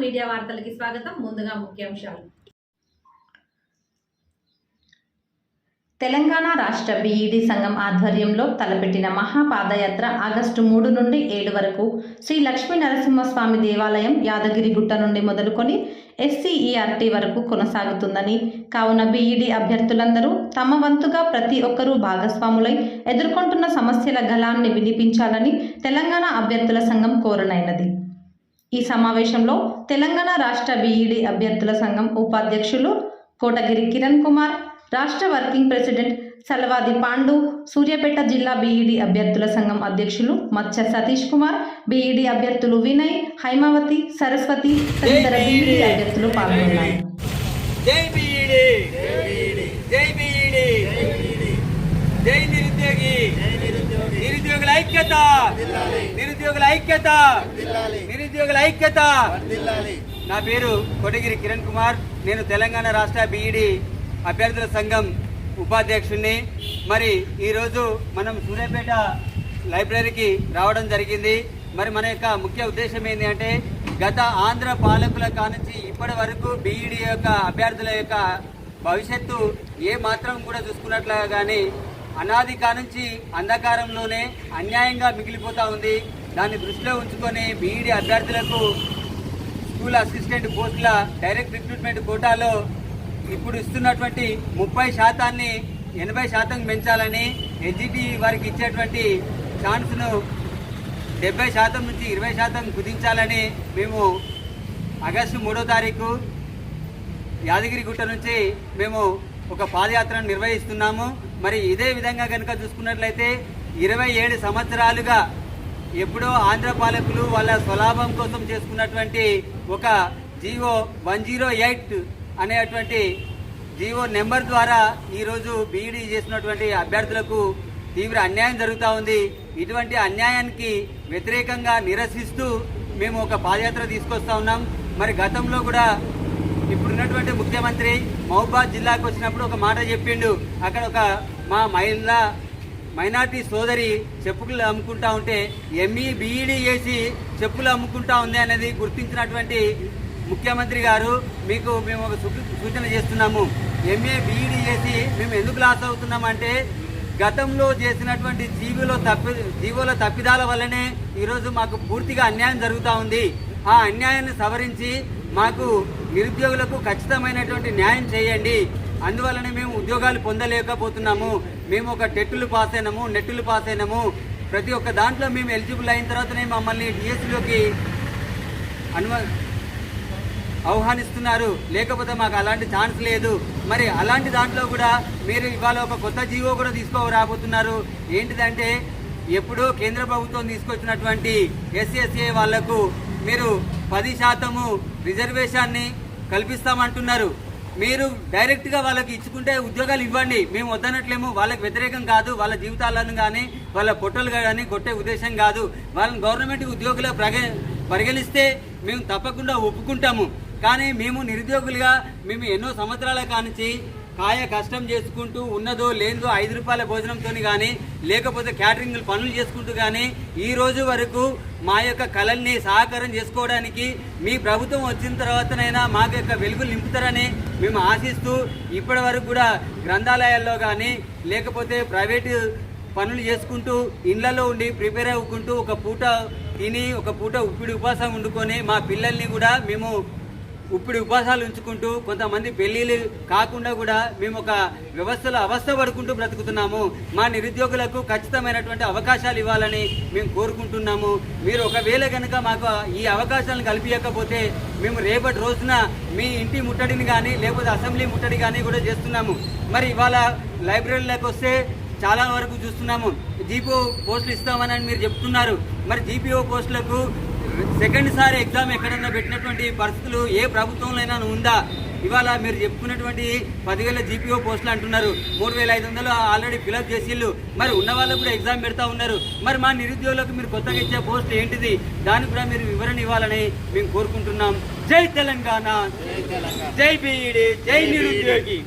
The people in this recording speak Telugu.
మీడియా వార్తలకి స్వాగతం. ముందుగా ముఖ్యాంశాలు. తెలంగాణ రాష్ట్ర బీఈడీ సంఘం ఆధ్వర్యంలో తలపెట్టిన మహాపాదయాత్ర ఆగస్టు మూడు నుండి ఏడు వరకు శ్రీ లక్ష్మీ నరసింహస్వామి దేవాలయం యాదగిరిగుట్ట నుండి మొదలుకొని ఎస్సీఈఆర్టీ వరకు కొనసాగుతుందని కావున బీఈడీ అభ్యర్థులందరూ తమ వంతుగా ప్రతి ఒక్కరూ భాగస్వాములై ఎదుర్కొంటున్న సమస్యల గలాన్ని వినిపించాలని తెలంగాణ అభ్యర్థుల సంఘం కోరనైనది. ఈ సమావేశంలో తెలంగాణ రాష్ట్ర బీఈడీ అభ్యర్థుల సంఘం ఉపాధ్యక్షులు కోటగిరి కిరణ్ కుమార్ రాష్ట్ర వర్కింగ్ ప్రెసిడెంట్ సలవాది పాండు సూర్యాపేట జిల్లా బీఈడీ అభ్యర్థుల సంఘం అధ్యక్షులు మత్స్య సతీష్ కుమార్ బీఈడీ అభ్యర్థులు వినయ్ హైమావతి సరస్వతి తదితర బీఈడీ అభ్యర్థులు పాల్గొన్నారు. జై నిరుద్యోగి. నిరుద్యోగుల ఐక్యత. నిరుద్యోగుల ఐక్యత. నిరుద్యోగుల ఐక్యత. నా పేరు కొటగిరి కిరణ్ కుమార్. నేను తెలంగాణ రాష్ట్ర బీఈడి అభ్యర్థుల సంఘం ఉపాధ్యక్షుడిని మరి ఈరోజు మనం సూర్యాపేట లైబ్రరీకి రావడం జరిగింది. మరి మన యొక్క ముఖ్య ఉద్దేశం ఏంటి అంటే గత ఆంధ్ర పాలకుల కానుంచి ఇప్పటి వరకు బీఈడి యొక్క అభ్యర్థుల యొక్క భవిష్యత్తు ఏ మాత్రం కూడా చూసుకున్నట్లుగా కానీ అనాది కానుంచి అంధకారంలోనే అన్యాయంగా మిగిలిపోతా ఉంది. దాన్ని దృష్టిలో ఉంచుకొని బీఈడి అభ్యర్థులకు స్కూల్ అసిస్టెంట్ పోస్టుల డైరెక్ట్ రిక్రూట్మెంట్ కోటాలో ఇప్పుడు ఇస్తున్నటువంటి ముప్పై శాతాన్ని ఎనభై శాతం పెంచాలని ఎన్జిటి వారికి ఇచ్చేటువంటి ఛాన్స్ను డెబ్బై శాతం నుంచి ఇరవై శాతం కుదించాలని మేము ఆగస్టు మూడో తారీఖు యాదగిరిగుట్ట నుంచి మేము ఒక పాదయాత్రను నిర్వహిస్తున్నాము. మరి ఇదే విధంగా కనుక చూసుకున్నట్లయితే ఇరవై ఏడు సంవత్సరాలుగా ఎప్పుడో ఆంధ్ర పాలకులు వాళ్ళ స్వలాభం కోసం చేసుకున్నటువంటి ఒక జీవో వన్ జీరో ఎయిట్ అనేటువంటి జీవో నెంబర్ ద్వారా ఈరోజు బీఈడీ చేసినటువంటి అభ్యర్థులకు తీవ్ర అన్యాయం జరుగుతూ ఉంది. ఇటువంటి అన్యాయానికి వ్యతిరేకంగా నిరసిస్తూ మేము ఒక పాదయాత్ర తీసుకొస్తా ఉన్నాం. మరి గతంలో కూడా ఇప్పుడున్నటువంటి ముఖ్యమంత్రి మహబాద్ జిల్లాకు వచ్చినప్పుడు ఒక మాట చెప్పిండు. అక్కడ ఒక మా మహిళ మైనార్టీ సోదరి చెప్పులు అమ్ముకుంటా ఉంటే ఎంఈ బీఈడీ చేసి చెప్పులు అమ్ముకుంటా ఉంది అనేది గుర్తించినటువంటి ముఖ్యమంత్రి గారు మీకు మేము ఒక సూచన చేస్తున్నాము. ఎంఏ బీఈడీ చేసి మేము ఎందుకు లాస్ అవుతున్నామంటే గతంలో చేసినటువంటి జీవులో తప్పి జీవుల తప్పిదాల వల్లనే ఈరోజు మాకు పూర్తిగా అన్యాయం జరుగుతూ ఉంది. ఆ అన్యాయాన్ని సవరించి మాకు నిరుద్యోగులకు ఖచ్చితమైనటువంటి న్యాయం చేయండి. అందువలనే మేము ఉద్యోగాలు పొందలేకపోతున్నాము. మేము ఒక టెట్టులు పాస్ అయినాము నెట్టులు పాస్ అయినాము ప్రతి ఒక్క దాంట్లో మేము ఎలిజిబుల్ అయిన తర్వాతనే మమ్మల్ని డిఎస్సిలోకి అనువ ఆహ్వానిస్తున్నారు. లేకపోతే మాకు అలాంటి ఛాన్స్ లేదు. మరి అలాంటి దాంట్లో కూడా మీరు ఇవాళ ఒక కొత్త జీవో కూడా తీసుకోరాబోతున్నారు ఏంటిదంటే ఎప్పుడో కేంద్ర ప్రభుత్వం తీసుకొచ్చినటువంటి ఎస్సీఎస్ఏ వాళ్ళకు మీరు పది శాతము రిజర్వేషన్ని కల్పిస్తామంటున్నారు. మీరు డైరెక్ట్గా వాళ్ళకి ఇచ్చుకుంటే ఉద్యోగాలు ఇవ్వండి. మేము వద్దనట్లేము. వాళ్ళకి వ్యతిరేకం కాదు. వాళ్ళ జీవితాలను కానీ వాళ్ళ పొట్టలు కానీ కొట్టే ఉద్దేశం కాదు. వాళ్ళని గవర్నమెంట్ ఉద్యోగుల ప్రగ పరిగణిస్తే మేము తప్పకుండా ఒప్పుకుంటాము. కానీ మేము నిరుద్యోగులుగా మేము ఎన్నో సంవత్సరాల కానించి కాయ కష్టం చేసుకుంటూ ఉన్నదో లేదో ఐదు రూపాయల భోజనంతో కానీ లేకపోతే క్యాటరింగ్ పనులు చేసుకుంటూ కానీ ఈ రోజు వరకు మా యొక్క కళల్ని సహకారం చేసుకోవడానికి మీ ప్రభుత్వం వచ్చిన తర్వాతనైనా మా యొక్క వెలుగులు నింపుతారని మేము ఆశిస్తూ ఇప్పటి వరకు కూడా గ్రంథాలయాల్లో కానీ లేకపోతే ప్రైవేటు పనులు చేసుకుంటూ ఇళ్ళలో ఉండి ప్రిపేర్ అవ్వుకుంటూ ఒక పూట తిని ఒక పూట ఉప్పిడి ఉపాసం వండుకొని మా పిల్లల్ని కూడా మేము ఇప్పుడు ఉపాసాలు ఉంచుకుంటూ కొంతమంది పెళ్ళిళ్ళు కాకుండా కూడా మేము ఒక వ్యవస్థలో అవస్థ పడుకుంటూ బ్రతుకుతున్నాము. మా నిరుద్యోగులకు ఖచ్చితమైనటువంటి అవకాశాలు ఇవ్వాలని మేము కోరుకుంటున్నాము. మీరు ఒకవేళ కనుక మాకు ఈ అవకాశాలను కల్పించకపోతే మేము రేపటి రోజున మీ ఇంటి ముట్టడిని కానీ లేకపోతే అసెంబ్లీ ముట్టడి కానీ కూడా చేస్తున్నాము. మరి ఇవాళ లైబ్రరీలోకి వస్తే చాలా వరకు చూస్తున్నాము. జీపీఓ పోస్టులు ఇస్తామని మీరు చెప్తున్నారు. మరి జీపీఓ పోస్టులకు సెకండ్ సారి ఎగ్జామ్ ఎక్కడన్నా పెట్టినటువంటి పరిస్థితులు ఏ ప్రభుత్వంలో ఉందా? ఇవాళ మీరు చెప్పుకున్నటువంటి పదివేల జీపీఓ పోస్టులు అంటున్నారు. మూడు వేల ఐదు వందలు ఆల్రెడీ ఫిలప్ చేసిళ్ళు. మరి ఉన్న వాళ్ళకు కూడా ఎగ్జామ్ పెడతా ఉన్నారు. మరి మా నిరుద్యోగులకు మీరు కొత్తగా ఇచ్చే పోస్ట్ ఏంటిది? దానికి కూడా మీరు వివరణ ఇవ్వాలని మేము కోరుకుంటున్నాం. జై తెలంగాణ. జై బీఈడి. జై నిరుద్యోగి.